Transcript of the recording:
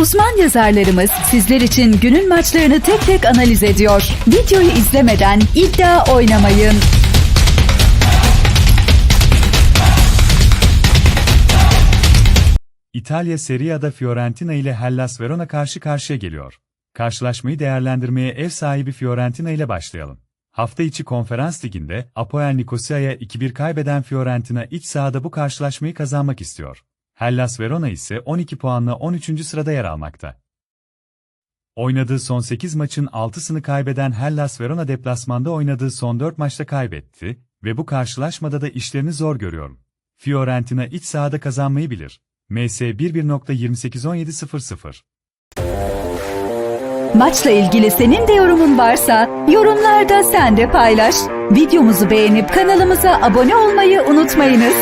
Uzman yazarlarımız sizler için günün maçlarını tek tek analiz ediyor. Videoyu izlemeden iddia oynamayın. İtalya Serie A'da Fiorentina ile Hellas Verona karşı karşıya geliyor. Karşılaşmayı değerlendirmeye ev sahibi Fiorentina ile başlayalım. Hafta içi konferans liginde Apoel Nikosia'ya 2-1 kaybeden Fiorentina iç sahada bu karşılaşmayı kazanmak istiyor. Hellas Verona ise 12 puanla 13. sırada yer almakta. Oynadığı son 8 maçın 6'sını kaybeden Hellas Verona deplasmanda oynadığı son 4 maçta kaybetti ve bu karşılaşmada da işlerini zor görüyorum. Fiorentina iç sahada kazanmayı bilir. MS 11.281700 Maçla ilgili senin de yorumun varsa yorumlarda sen de paylaş. Videomuzu beğenip kanalımıza abone olmayı unutmayınız.